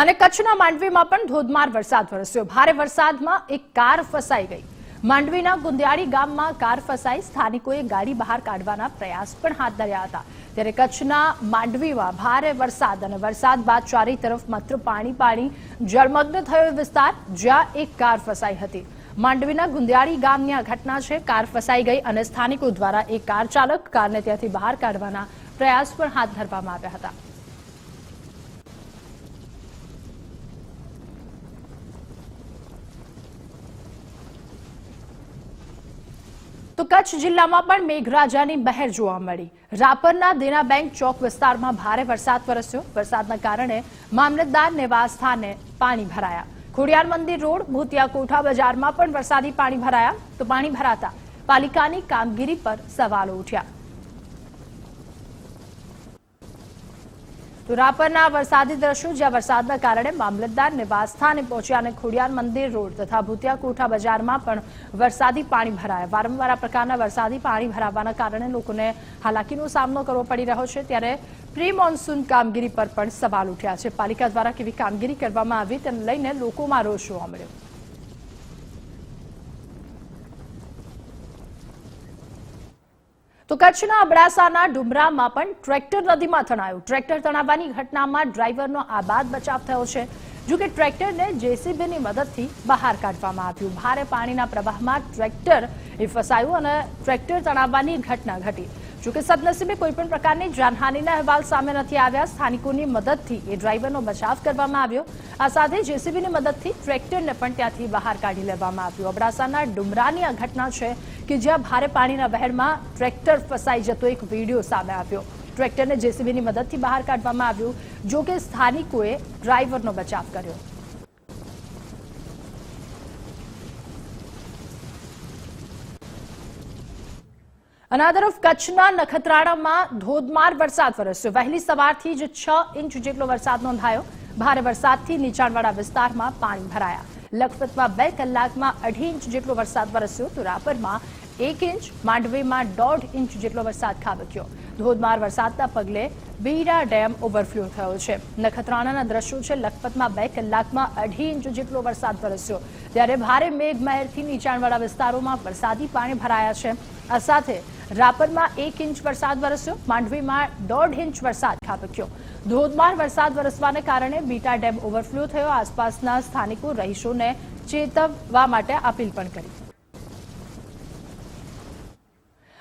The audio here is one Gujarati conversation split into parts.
અને કચ્છના માંડવીમાં પણ ધોધમાર વરસાદ વરસ્યો. ભારે વરસાદમાં એક કાર ફસાઈ ગઈ. માંડવીના ગુંદિયાળી ગામમાં કાર ફસાઈ સ્થાનિકોએ ગાડી બહાર કાઢવાના પ્રયાસ પણ હાથ ધર્યા હતા. ત્યારે કચ્છના માંડવીમાં ભારે વરસાદ અને વરસાદ બાદ ચારે તરફ માત્ર પાણી પાણી જળમગ્ન થયો વિસ્તાર જ્યાં એક કાર ફસાઈ હતી. માંડવીના ગુંદિયાળી ગામની આ ઘટના છે, કાર ફસાઈ ગઈ અને સ્થાનિકો દ્વારા એક કાર ચાલક કારને ત્યાંથી બહાર કાઢવાના પ્રયાસ પણ હાથ ધરવામાં આવ્યા હતા. તો કચ્છ જિલ્લામાં પણ મેઘરાજાની મહેર જોવા મળી. રાપરના દેના બેંક ચોક વિસ્તારમાં ભારે વરસાદ વરસ્યો. વરસાદના કારણે મામલતદાર નિવાસ સ્થાને પાણી ભરાયા. ખોડિયાર મંદિર રોડ ભૂતિયા કોઠા બજારમાં પણ વરસાદી પાણી ભરાયા. તો પાણી ભરાતા પાલિકાની કામગીરી પર સવાલો ઉઠ્યા. તો રાપરના વરસાદી દ્રશ્યો જ્યાં વરસાદના કારણે મામલતદાર નિવાસસ્થાને પહોંચ્યા અને ખોડિયાર મંદિર રોડ તથા ભૂતિયા કોઠા બજારમાં પણ વરસાદી પાણી ભરાયા. વારંવાર આ પ્રકારના વરસાદી પાણી ભરાવાના કારણે લોકોને હાલાકીનો સામનો કરવો પડી રહ્યો છે. ત્યારે પ્રી મોન્સૂન કામગીરી પર પણ સવાલ ઉઠ્યા છે. પાલિકા દ્વારા કેવી કામગીરી કરવામાં આવી તેને લઈને લોકોમાં રોષ જોવા મળ્યો. તો કચ્છના અબડાસાના ડુમરામાં પણ ટ્રેક્ટર નદીમાં તણાયું. ટ્રેક્ટર તણાવવાની ઘટનામાં ડ્રાઈવરનો આબાદ બચાવ થયો છે. જો કે ટ્રેક્ટરને જેસીબીની મદદથી બહાર કાઢવામાં આવ્યું. ભારે પાણીના પ્રવાહમાં ટ્રેક્ટર એ ફસાયું અને ટ્રેક્ટર તણાવવાની ઘટના ઘટી. જોકે સદનસીબે કોઈપણ પ્રકારની જાનહાનિના અહેવાલ સામે નથી આવ્યા. સ્થાનિકોની મદદથી એ ડ્રાઈવરનો બચાવ કરવામાં આવ્યો. આ સાથે જેસીબીની મદદથી ટ્રેક્ટરને પણ ત્યાંથી બહાર કાઢી લેવામાં આવ્યું. અબડાસાના ડુમરાની આ ઘટના છે કે જ્યાં ભારે પાણીના વહેણમાં ટ્રેક્ટર ફસાઈ જતો એક વીડિયો સામે આવ્યો. ટ્રેક્ટરને જેસીબીની મદદથી બહાર કાઢવામાં આવ્યું, જો કે સ્થાનિકોએ ડ્રાઈવરનો બચાવ કર્યો. અને તરફ કચ્છના નખત્રાણામાં ધોધમાર વરસાદ વરસ્યો. વહેલી સવારથી જ છ ઇંચ જેટલો વરસાદ નોંધાયો. ભારે વરસાદથી નીચાણવાળા વિસ્તારમાં પાણી ભરાયા. લખપતમાં બે કલાકમાં અઢી ઇંચ જેટલો વરસાદ વરસ્યો. તો રાપરમાં એક ઇંચ, માંડવીમાં દોઢ ઇંચ જેટલો વરસાદ ખાબક્યો. ધોધમાર વરસાદના પગલે બીરા ડેમ ઓવરફ્લો થયો છે. નખત્રાણાના દ્રશ્યો છે, લખપતમાં બે કલાકમાં અઢી ઇંચ જેટલો વરસાદ વરસ્યો. ત્યારે ભારે મેઘમહેરથી નીચાણવાળા વિસ્તારોમાં વરસાદી પાણી ભરાયા છે. આ સાથે રાપરમાં એક ઇંચ વરસાદ વરસ્યો. માંડવીમાં દોઢ ઇંચ વરસાદ ખાબક્યો. ધોધમાર વરસાદ વરસવાને કારણે બીટા ડેમ ઓવરફ્લો થયો. આસપાસના સ્થાનિકો રહીશોને ચેતવવા માટે અપીલ પણ કરી.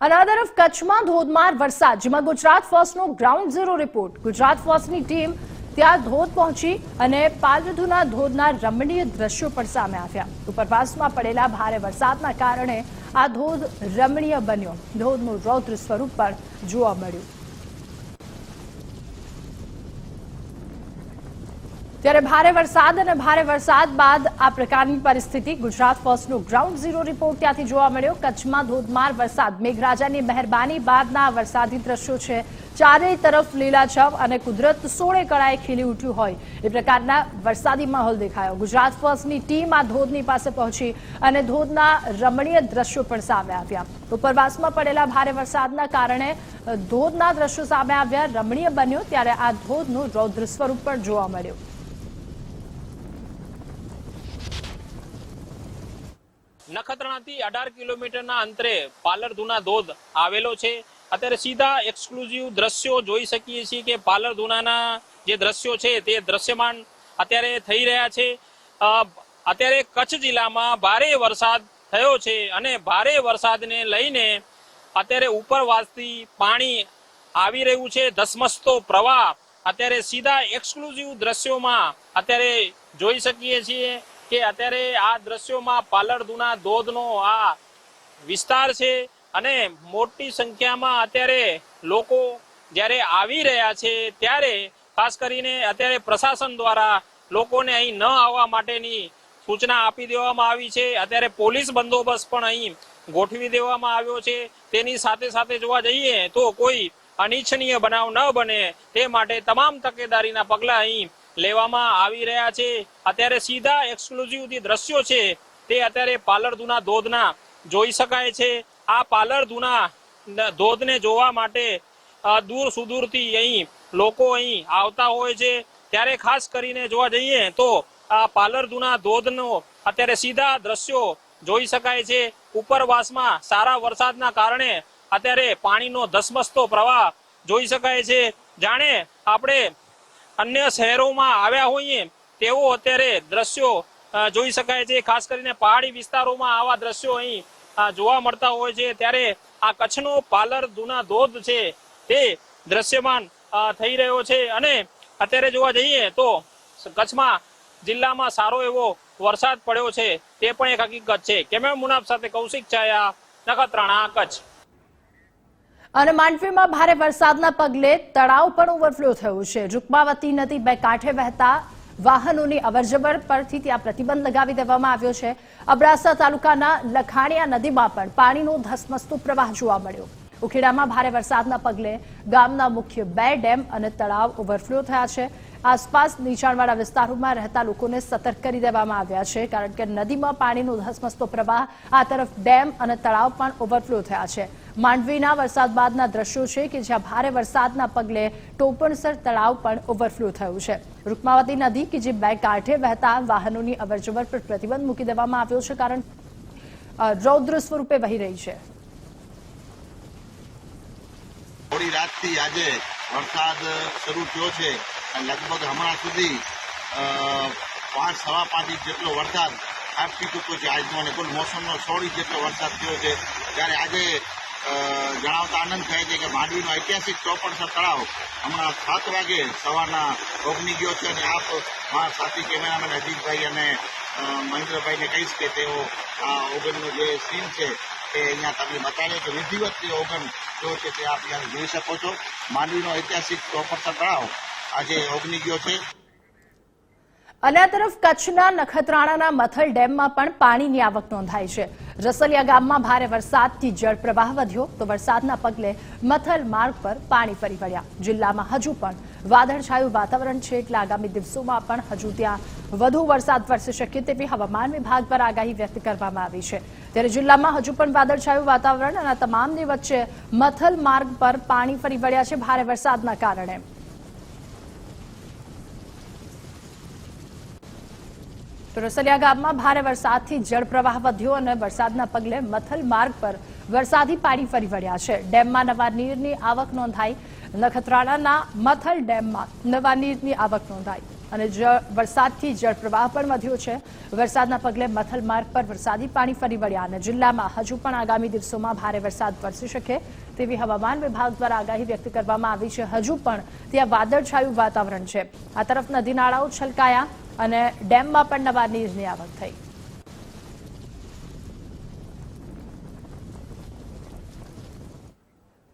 અને તરફ કચ્છમાં ધોધમાર વરસાદ, જેમાં ગુજરાત ફર્સ્ટનો ગ્રાઉન્ડ ઝીરો રિપોર્ટ. ગુજરાત ફર્સ્ટની ટીમ ત્યાં ધોધ પહોંચી અને પાલરધુના ધોધના રમણીય દ્રશ્યો પણ સામે આવ્યા. ઉપરવાસમાં પડેલા ભારે વરસાદના કારણે આ ધોધ રમણીય બન્યો. ધોધનું રૌદ્ર સ્વરૂપ પણ જોવા મળ્યું. ત્યારે ભારે વરસાદ અને ભારે વરસાદ બાદ આ પ્રકારની પરિસ્થિતિ ગુજરાત ફર્સ્ટનો ગ્રાઉન્ડ ઝીરો રિપોર્ટ ત્યાંથી જોવા મળ્યો. કચ્છમાં ધોધમાર વરસાદ. મેઘરાજાની મહેરબાની બાદના વરસાદી દ્રશ્યો છે ચારેય તરફ લીલાછમ અને કુદરત સોળે કળાએ ખીલી ઉઠ્યું હોય. એ પ્રકારના વરસાદી માહોલ દેખાયો. ગુજરાત ફર્સ્ટની ટીમ આ ધોધની પાસે પહોંચી અને ધોધના રમણીય દ્રશ્યો પણ સામે આવ્યા. ઉપરવાસમાં પડેલા ભારે વરસાદના કારણે ધોધના દ્રશ્યો સામે આવ્યા, રમણીય બન્યો ત્યારે આ ધોધનું રૌદ્ર સ્વરૂપ પણ જોવા મળ્યું. નખત્રાણાથી અઢાર કિલોમીટરના અંતરે પાલરધુના ધોધ આવેલો છે. અત્યારે સીધા એક્સક્લુઝિવ દ્રશ્યો જોઈ શકીએ છીએ કે પાલર પાલરધુનાના જે દ્રશ્યો છે તે દ્રશ્યમાન અત્યારે થઈ રહ્યા છે. અત્યારે કચ્છ જિલ્લામાં ભારે વરસાદ થયો છે અને ભારે વરસાદને લઈને અત્યારે ઉપરવાસથી પાણી આવી રહ્યું છે. ધસમસતો પ્રવાહ અત્યારે સીધા એક્સક્લુઝિવ દ્રશ્યોમાં અત્યારે જોઈ શકીએ છીએ કે અત્યારે આ દ્રશ્યોમાં પાલરધુના ધોધનો આ વિસ્તાર છે. અને મોટી સંખ્યામાં અત્યારે લોકો જ્યારે આવી રહ્યા છે, ત્યારે ખાસ કરીને અત્યારે પ્રશાસન દ્વારા લોકોને અહીં ન આવવા માટેની સૂચના આપી દેવામાં આવી છે. અત્યારે પોલીસ બંદોબસ્ત પણ અહીં ગોઠવી દેવામાં આવ્યો છે. તેની સાથે સાથે જોવા જઈએ તો કોઈ અનિચ્છનીય બનાવ ન બને, તે માટે તમામ તકેદારીના પગલાં અહીં લેવામાં આવી રહ્યા છે. અત્યારે સીધા એક્સક્લુઝિવ જે દ્રશ્યો છે, તે અત્યારે પાલરધુના ધોધના જોઈ શકાય છે. આ પાલરધુના ધોધને જોવા માટે દૂર સુદૂરથી અહીં લોકો અહીં આવતા હોય છે. ત્યારે ખાસ કરીને જોવા જઈએ તો આ પાલરધુના ધોધનો અત્યારે સીધા દ્રશ્યો જોઈ શકાય છે. ઉપરવાસમાં સારા વરસાદના કારણે અત્યારે પાણીનો ધસમસતો પ્રવાહ જોઈ શકાય છે. જાણે આપણે અન્ય શહેરોમાં આવ્યા હોઈએ તેવો અત્યારે દ્રશ્યો જોઈ શકાય છે. ખાસ કરીને પહાડી વિસ્તારોમાં આવા દ્રશ્યો અહીં જોવા મળતા હોય છે, ત્યારે આ કચ્છનો પાલર દુના ધોધ છે, તે દ્રશ્યમાન થઈ રહ્યો છે. અને અત્યારે જોવા જઈએ તો કચ્છમાં જિલ્લામાં સારો એવો વરસાદ પડ્યો છે, તે પણ એક હકીકત છે. કેમેરા મુનાફ સાથે કૌશિક છાયા નખત્રાણા, કચ્છ. અને માંડવીમાં ભારે વરસાદના પગલે તળાવ પણ ઓવરફ્લો થયું છે. રૂકમાવતી નદી બે કાંઠે વહેતા વાહનોની અવરજવર પરથી ત્યાં પ્રતિબંધ લગાવી દેવામાં આવ્યો છે. અબડાસા તાલુકાના લખાણીયા નદીમાં પણ પાણીનો ધસમસતો પ્રવાહ જોવા મળ્યો. ઉખેડામાં ભારે વરસાદના પગલે ગામના મુખ્ય બે ડેમ અને તળાવ ઓવરફ્લો થયા છે. આસપાસ નીચાણવાળા વિસ્તારોમાં રહેતા લોકોને સતર્ક કરી દેવામાં આવ્યા છે, કારણ કે નદીમાં પાણીનો ધસમસતો પ્રવાહ આ તરફ ડેમ અને તળાવ પણ ઓવરફ્લો થયા છે. માંડવીના વરસાદ બાદના દ્રશ્યો છે કે જ્યાં ભારે વરસાદના પગલે ટોપણસર તળાવ પણ ઓવરફ્લો થયું છે. રૂકમાવતી નદી કે જે બે કાંઠે વહેતા વાહનોની અવરજવર પર પ્રતિબંધ મૂકી દેવામાં આવ્યો છે, કારણ રૌદ્ર સ્વરૂપે વહી રહી છે. થોડી રાતથી આજે વરસાદ શરૂ થયો છે અને લગભગ હમણાં સુધી પાંચ, સવા પાંચ ઇંચ જેટલો વરસાદ આપી ચૂક્યો છે. આજનો અને કુલ મોસમનો સોળ ઇંચ જેટલો વરસાદ થયો છે. ત્યારે આજે જણાવતા આનંદ થાય છે કે માંડવીનો ઐતિહાસિક ચોપડસર તળાવ હમણાં સાત વાગે સવારના ઓગની ગયો છે અને આપ મારા સાથી કેમેરામેન અજીતભાઈ અને મહેન્દ્રભાઈને કહીશ કે તેઓ આ ઓગનનો જે સીન છે એ અહીંયા તમને બતાવે કે વિધિવત જે ઓગણ જો છે તે આપ અહીંયા જોઈ શકો છો. માંડવીનો ઐતિહાસિક ચોપડસર તળાવ આજે ઓગની ગયો છે. અને તરફ કચ્છના નખત્રાણાના મથલ ડેમમાં પણ પાણીની આવક નોંધાઈ છે. રસલિયા ગામમાં ભારે વરસાદથી જળપ્રવાહ વધ્યો તો વરસાદના પગલે મથલ માર્ગ પર પાણી ફરી વળ્યા. જિલ્લામાં હજુ પણ વાદળછાયું વાતાવરણ છે એટલે આગામી દિવસોમાં પણ હજુ ત્યાં વધુ વરસાદ વરસી શકે તેવી હવામાન વિભાગ પર આગાહી વ્યક્ત કરવામાં આવી છે. ત્યારે જિલ્લામાં હજુ પણ વાદળછાયું વાતાવરણ અને તમામની વચ્ચે મથલ માર્ગ પર પાણી ફરી વળ્યા છે ભારે વરસાદના કારણે. રસલિયા ગામમાં ભારે વરસાદથી જળપ્રવાહ વધ્યો અને વરસાદના પગલે મથલ માર્ગ પર વરસાદી પાણી ફરી વળ્યા છે. ડેમમાં નવા નીરની આવક નોંધાઈ. નખત્રાણાના મથલ ડેમમાં નવા નીરની આવક નોંધાઈ. અને વરસાદથી જળપ્રવાહ પણ વધ્યો છે. વરસાદના પગલે મથલ માર્ગ પર વરસાદી પાણી ફરી વળ્યા અને જિલ્લામાં હજુ પણ આગામી દિવસોમાં ભારે વરસાદ વરસી શકે તેવી હવામાન વિભાગ દ્વારા આગાહી વ્યક્ત કરવામાં આવી છે. હજુ પણ ત્યાં વાદળછાયું વાતાવરણ છે. આ તરફ નદી નાળાઓ છલકાયા અને ડેમમાં પણ નવા નીરની આવક થઈ.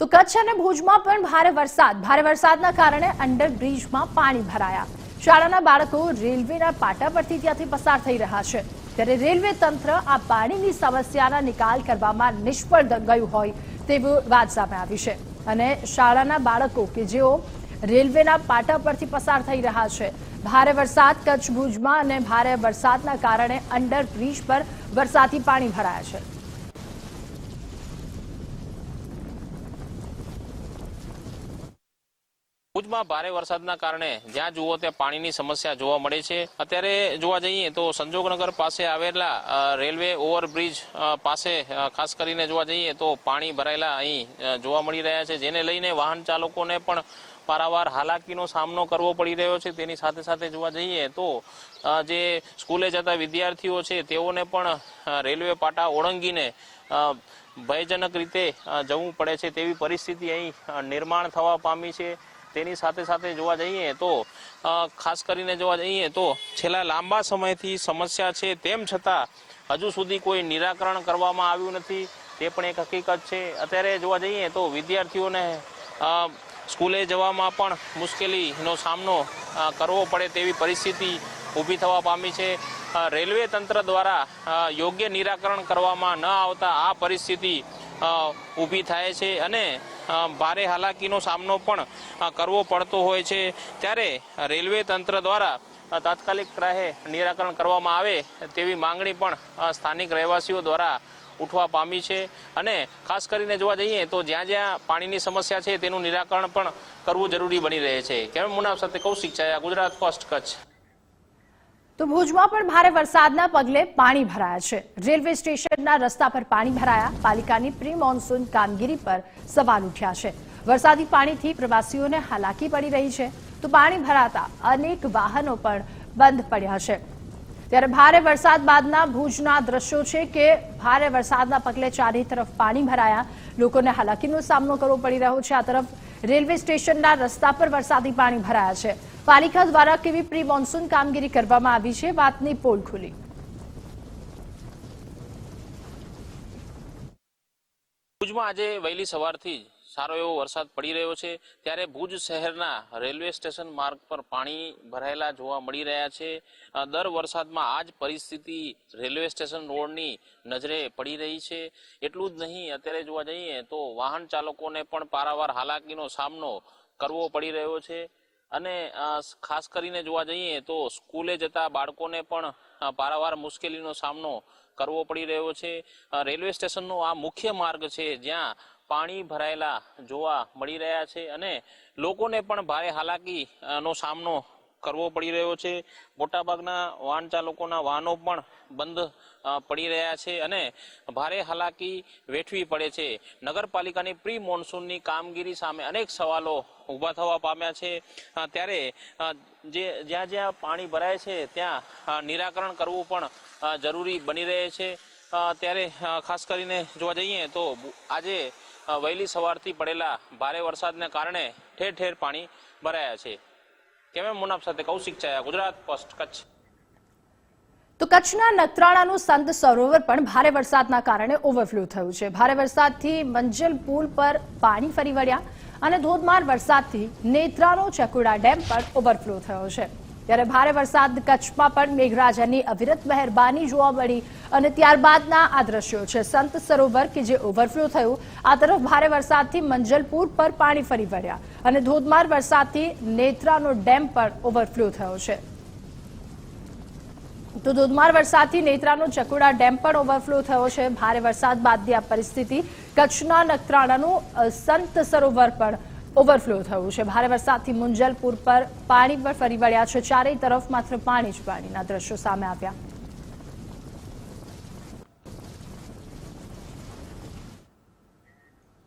તો કચ્છ અને ભુજમાં પણ ભારે વરસાદ. ભારે વરસાદના કારણે અંડરબ્રિજમાં પાણી ભરાયા. શાળાના બાળકો રેલવેના પાટા પરથી ત્યાંથી પસાર થઈ રહ્યા છે. ત્યારે રેલવે તંત્ર આ પાણીની સમસ્યાના નિકાલ કરવામાં નિષ્ફળ ગયું હોય તેવું વાત સામે આવી છે. અને શાળાના બાળકો કે જેઓ રેલવેના પાટા પરથી પસાર થઈ રહ્યા છે, ભારે વરસાદ, કચ્છ ભુજમાં અને ભારે વરસાદના કારણે અંડરબ્રિજ પર વરસાદી પાણી ભરાયા છે. ભુજમાં ભારે વરસાદના કારણે જ્યાં જુઓ ત્યાં પાણીની સમસ્યા જોવા મળે છે. અત્યારે જોવા જઈએ તો સંજોગનગર પાસે આવેલા રેલવે ઓવરબ્રિજ પાસે ખાસ કરીને જોવા જઈએ તો પાણી ભરાયેલા અહીં જોવા મળી રહ્યા છે. જેને લઈને વાહન ચાલકોને પણ પારાવાર હાલાકીનો સામનો કરવો પડી રહ્યો છે. તેની સાથે સાથે જોવા જઈએ તો જે સ્કૂલે જતા વિદ્યાર્થીઓ છે તેઓને પણ રેલવે પાટા ઓળંગીને ભયજનક રીતે જવું પડે છે. તેવી પરિસ્થિતિ અહીં નિર્માણ થવા પામી છે. તેની સાથે સાથે જોવા જઈએ તો ખાસ કરીને જોવા જઈએ તો છેલ્લા લાંબા સમયથી સમસ્યા છે. તેમ છતાં હજુ સુધી કોઈ નિરાકરણ કરવામાં આવ્યું નથી. તે પણ એક હકીકત છે. અત્યારે જોવા જઈએ તો વિદ્યાર્થીઓને સ્કૂલે જવામાં પણ મુશ્કેલીનો સામનો કરવો પડે તેવી પરિસ્થિતિ ઊભી થવા પામી છે. રેલવે તંત્ર દ્વારા યોગ્ય નિરાકરણ કરવામાં ન આવતા આ પરિસ્થિતિ ઊભી થાય છે અને ભારે હાલાકીનો સામનો પણ કરવો પડતો હોય છે. ત્યારે રેલવે તંત્ર દ્વારા તાત્કાલિક રાહે નિરાકરણ કરવામાં આવે તેવી માંગણી પણ સ્થાનિક રહેવાસીઓ દ્વારા ઉઠવા પામી છે. અને ખાસ કરીને જોવા જઈએ તો જ્યાં જ્યાં પાણીની સમસ્યા છે તેનું નિરાકરણ પણ કરવું જરૂરી બની રહે છે. કેમ મુનાફ સાથે કૌશિક છે ગુજરાત ફર્સ્ટ કચ્છ. તો ભુજમાં પણ ભારે વરસાદના પગલે પાણી ભરાયા છે. રેલવે સ્ટેશનના રસ્તા પર પાણી ભરાયા. પાલિકાની પ્રી મોન્સૂન કામગીરી પર સવાલ ઉઠ્યા છે. વરસાદી પાણીથી પ્રવાસીઓને હાલાકી પડી રહી છે. તો પાણી ભરાતા અનેક વાહનો પણ બંધ પડ્યા છે. ત્યારે ભારે વરસાદ બાદના ભુજના દ્રશ્યો છે કે ભારે વરસાદના પગલે ચારે તરફ પાણી ભરાયા. લોકોને હાલાકીનો સામનો કરવો પડી રહ્યો છે. આ તરફ રેલવે સ્ટેશનના રસ્તા પર વરસાદી પાણી ભરાયા છે. પાલિકા દ્વારા કેવી પ્રી મોન્સૂન કામગીરી કરવામાં આવી છે? વાતની પોલ ખુલી. ભુજમાં આજે વહેલી સવારથી જ સારો એવો વરસાદ પડી રહ્યો છે. ત્યારે ભુજ શહેરના રેલવે સ્ટેશન માર્ગ પર પાણી ભરાયેલા જોવા મળી રહ્યા છે. દર વરસાદમાં આ જ પરિસ્થિતિ રેલવે સ્ટેશન રોડની નજરે પડી રહી છે. એટલું જ નહીં, અત્યારે જોવા જઈએ તો વાહન ચાલકોને પણ પારાવાર હાલાકીનો સામનો કરવો પડી રહ્યો છે. અને ખાસ કરીને જોવા જઈએ તો સ્કૂલે જતા બાળકોને પણ પારાવાર મુશ્કેલીનો સામનો કરવો પડી રહ્યો છે. રેલવે સ્ટેશનનો આ મુખ્ય માર્ગ છે જ્યાં પાણી ભરાયેલા જોવા મળી રહ્યા છે અને લોકોને પણ ભારે હાલાકી નો સામનો કરવો પડી રહ્યો છે. મોટાભાગના વાહન ચાલકોના વાહનો પણ બંધ પડી રહ્યા છે અને ભારે હાલાકી વેઠવી પડે છે. નગરપાલિકાની પ્રી મોન્સૂનની કામગીરી સામે અનેક સવાલો ઊભા થવા પામ્યા છે. ત્યારે જે, જ્યાં જ્યાં પાણી ભરાય છે ત્યાં નિરાકરણ કરવું પણ જરૂરી બની રહે છે. ત્યારે ખાસ કરીને જોવા જઈએ તો આજે વહેલી સવારથી પડેલા ભારે વરસાદને કારણે ઠેર ઠેર પાણી ભરાયા છે. કેમ એમ મુનાફ સાથે કૌશિક છાયા ગુજરાત પોસ્ટ, કચ્છ. તો કચ્છના નત્રાણાનું સંત સરોવર પણ ભારે વરસાદના કારણે ઓવરફ્લો થયું છે. ભારે વરસાદથી મંજલ પુલ પર પાણી ફરી વળ્યા અને ધોધમાર વરસાદથી નેત્રાનો ચકુડા ડેમ પણ ઓવરફ્લો થયો છે. ત્યારે ભારે વરસાદ કચ્છમાં પણ મેઘરાજાની અવિરત મહેરબાની જોવા મળી અને ત્યારબાદના આ દ્રશ્યો છે. સંત સરોવર કે જે ઓવરફ્લો થયું, આ તરફ ભારે વરસાદથી મંજલપુર પર પાણી ફરી વળ્યા અને ધોધમાર વરસાદથી નેત્રાનો ડેમ પણ ઓવરફ્લો થયો છે. તો ધોધમાર વરસાદથી નેત્રાનો ચકુડા ડેમ પણ ઓવરફ્લો થયો છે. ભારે વરસાદ બાદની આ પરિસ્થિતિ કચ્છના નખત્રાણાનું સંત સરોવર પણ ઓવરફ્લો થયું છે. ભારે વરસાદથી મુંજલપુર પર પાણી પણ ફરી વળ્યા છે. ચારેય તરફ માત્ર પાણી જ પાણીના દ્રશ્યો સામે આવ્યા.